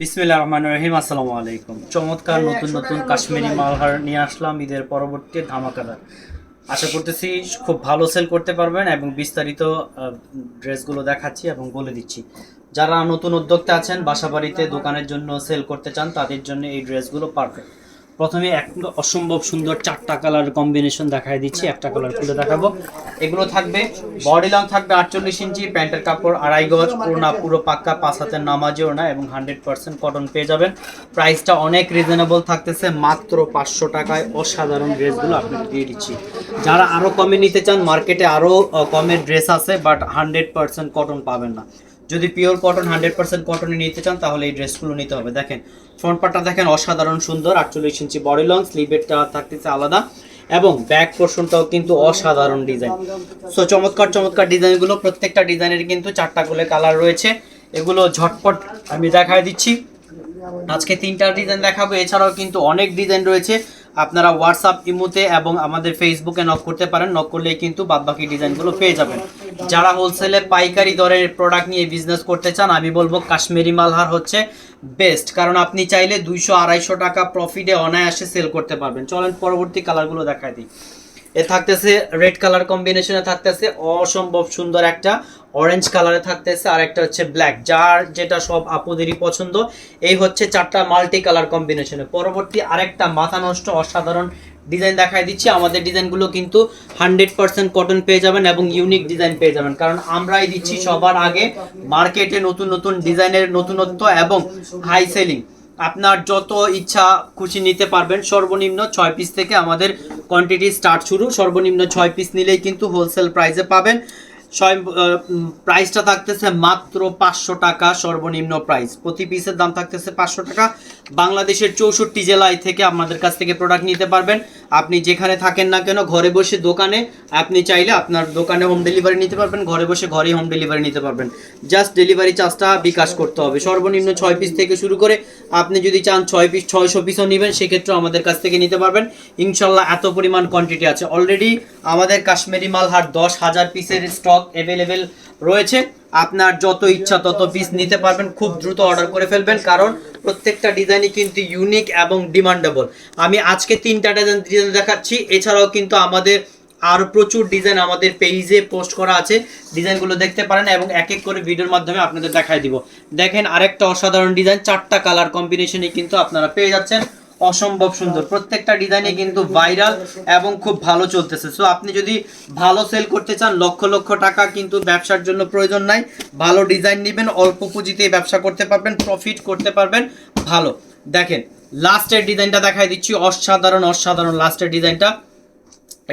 বিসমিল্লাহ রহমান রহিম আসসালামু আলাইকুম। চমৎকার নতুন নতুন কাশ্মীরি মালহার নিয়ে আসলাম ঈদের পরবর্তী ধামাকাদার। আশা করতেছি খুব ভালো সেল করতে পারবেন এবং বিস্তারিত ড্রেসগুলো দেখাচ্ছি এবং বলে দিচ্ছি। যারা নতুন উদ্যোক্তা আছেন বাসা বাড়িতে দোকানের জন্য সেল করতে চান তাদের জন্য এই ড্রেসগুলো পারফেক্ট প্রথমে এক অসম্ভব সুন্দর চারটা কালার কম্বিনেশন দেখাই দিচ্ছি, একটা কালার খুলে দেখাবো। এগুলো থাকবে বডি লং থাকবে আটচল্লিশ ইঞ্চি, প্যান্টের কাপড় আড়াই গজ পুরোনা পুরো পাক্কা, পাঁচ হাতের নামাজেও না এবং হান্ড্রেড পার্সেন্ট কটন পেয়ে যাবেন। প্রাইসটা অনেক রিজনেবল থাকতেছে, মাত্র পাঁচশো টাকায় অসাধারণ ড্রেসগুলো আপনাকে দিয়ে দিচ্ছি। যারা আরও কমে নিতে চান মার্কেটে আরও কমের ড্রেস আছে বাট হান্ড্রেড পার্সেন্ট কটন পাবেন না। যদি পিওর কটন হান্ড্রেড পার্সেন্ট কটনে নিতে চান, তাহলে এই ড্রেসগুলো নিতে হবে। দেখেন, ফ্রন্ট পার্টটা দেখেন অসাধারণ সুন্দর, আটচল্লিশ ইঞ্চি বডি লং স্লিভেরটা থাকতেছে আলাদা, এবং ব্যাক পোর্শনটাও কিন্তু অসাধারণ ডিজাইন সো চমৎকার চমৎকার ডিজাইনগুলো প্রত্যেকটা ডিজাইনের কিন্তু চারটা করে কালার রয়েছে। এগুলো ঝটপট আমি দেখায় দিচ্ছি। আজকে তিনটা ডিজাইন দেখাবো, এছাড়াও কিন্তু অনেক ডিজাইন রয়েছে। আপনারা হোয়াটসঅ্যাপ ইমোতে এবং আমাদের ফেসবুকে নক করতে পারেন। নক করলে কিন্তু বাদবাকি ডিজাইনগুলো পেয়ে যাবেন। যারা হোলসেলে পাইকারি দরের প্রোডাক্ট নিয়ে বিজনেস করতে চান, আমি বলব কাশ্মীরি মালহার হচ্ছে বেস্ট কারণ আপনি চাইলে দুইশো আড়াইশো টাকা প্রফিটে অনায়াসে সেল করতে পারবেন। চলেন পরবর্তী কালারগুলো দেখায় দিই। এ থাকতেছে রেড কালার কম্বিনেশনে থাকতেছে অসম্ভব সুন্দর একটা অরেঞ্জ কালারে থাকতেছে, আর একটা হচ্ছে ব্ল্যাক যার যেটা সব আপুদেরই পছন্দ, এই হচ্ছে চারটা মাল্টি কালার কম্বিনেশনে পরবর্তী আরেকটা মাথা নষ্ট অসাধারণ ডিজাইন দেখাই দিচ্ছি। আমাদের ডিজাইনগুলো কিন্তু হান্ড্রেড পার্সেন্ট কটন পেয়ে যাবেন এবং ইউনিক ডিজাইন পেয়ে যাবেন। কারণ আমরাই দিচ্ছি সবার আগে মার্কেটে নতুন নতুন ডিজাইনের নতুনত্ব এবং হাই সেলিং আপনার যত ইচ্ছা খুশি নিতে পারবেন, সর্বনিম্ন ছয় পিস থেকে আমাদের কোয়ান্টিটি স্টার্ট শুরু। সর্বনিম্ন ছয় পিস নিলেই কিন্তু হোলসেল প্রাইসে পাবেন। প্রাইসটা থাকতেছে মাত্র পাঁচশো টাকা, সর্বনিম্ন প্রাইস প্রতি পিসের দাম থাকতেছে পাঁচশো টাকা। বাংলাদেশের চৌষট্টি জেলায় থেকে আমাদের কাছ থেকে প্রোডাক্ট নিতে পারবেন। আপনি যেখানে থাকেন না কেন, ঘরে বসে দোকানে আপনি চাইলে আপনার দোকানে হোম ডেলিভারি নিতে পারবেন, ঘরে বসে ঘরেই হোম ডেলিভারি নিতে পারবেন। জাস্ট ডেলিভারি চার্জটা বিকাশ করতে হবে। সর্বনিম্ন ছয় পিস থেকে শুরু করে আপনি যদি চান ছয় পিস ছয়শো পিসও নেবেন, সেক্ষেত্রেও আমাদের কাছ থেকে নিতে পারবেন। ইনশাল্লাহ এত পরিমাণ কোয়ান্টিটি আছে। অলরেডি আমাদের কাশ্মীরি মাল মালহার দশ হাজার পিসের স্টক অ্যাভেলেবেল রয়েছে। আপনার যত ইচ্ছা তত পিস নিতে পারবেন। খুব দ্রুত অর্ডার করে ফেলবেন, কারণ প্রত্যেকটা ডিজাইনই কিন্তু ইউনিক এবং ডিমান্ডেবল আমি আজকে তিনটা ডিজাইন ডিজাইন দেখাচ্ছি। এছাড়াও কিন্তু আমাদের আর প্রচুর ডিজাইন আমাদের পেজে পোস্ট করা আছে। ডিজাইনগুলো দেখতে পারেন এবং এক এক করে ভিডিওর মাধ্যমে আপনাদের দেখাই দিব। দেখেন আরেকটা অসাধারণ ডিজাইন চারটা কালার কম্বিনেশনে কিন্তু আপনারা পেয়ে যাচ্ছেন। অসম্ভব সুন্দর। প্রত্যেকটা ডিজাইনে কিন্তু ভাইরাল এবং খুব ভালো চলতেছে। সো আপনি যদি ভালো সেল করতে চান, লক্ষ লক্ষ টাকা কিন্তু ব্যবসার জন্য প্রয়োজন নাই। ভালো ডিজাইন নেবেন, অল্প পুঁজিতে ব্যবসা করতে পারবেন প্রফিট করতে পারবেন, ভালো। দেখেন, লাস্টের ডিজাইনটা দেখাই দিচ্ছি, অসাধারণ অসাধারণ লাস্টের ডিজাইনটা।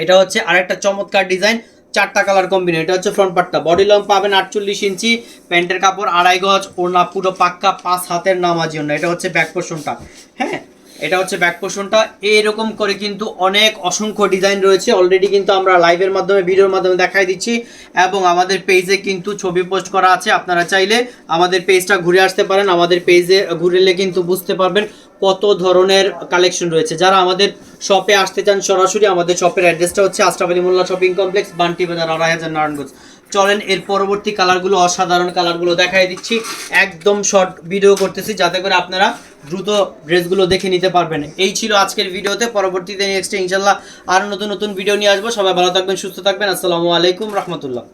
এটা হচ্ছে আরেকটা চমৎকার ডিজাইন, চারটা কালার কম্বিনে এটা হচ্ছে ফ্রন্ট পার্টটা বডি লং পাবেন আটচল্লিশ ইঞ্চি, প্যান্টের কাপড় আড়াই গজ, ওড়না পুরো পাক্কা, পাঁচ হাতের নামাজি জন্য এটা হচ্ছে ব্যাক পোর্শনটা হ্যাঁ? এটা হচ্ছে ব্যাক পোর্শনটা এরকম করে কিন্তু অনেক অসংখ্য ডিজাইন রয়েছে। অলরেডি কিন্তু আমরা লাইভের মাধ্যমে ভিডিওর মাধ্যমে দেখাই দিচ্ছি। এবং আমাদের পেজে কিন্তু ছবি পোস্ট করা আছে। আপনারা চাইলে আমাদের পেজটা ঘুরে আসতে পারেন। আমাদের পেজে ঘুরেলে কিন্তু বুঝতে পারবেন কত ধরনের কালেকশন রয়েছে। যারা আমাদের শপে আসতে চান সরাসরি, আমাদের শপের অ্যাড্রেসটা হচ্ছে আশরাফ মোল্লা শপিং কমপ্লেক্স বান্টি বাজার, আড়াই হাজার নারায়ণগঞ্জ। চলেন, এর পরবর্তী কালারগুলো, অসাধারণ কালারগুলো দেখাই দিচ্ছি। একদম শর্ট ভিডিও করতেছি, যাতে করে আপনারা দ্রুত ড্রেসগুলো দেখে নিতে পারবেন। এই ছিল আজকের ভিডিওতে পরবর্তীতে নেক্সট ইনশাল্লাহ আরও নতুন নতুন ভিডিও নিয়ে আসব। সবাই ভালো থাকবেন, সুস্থ থাকবেন। আসসালামু আলাইকুম, রহমতুল্লাহ।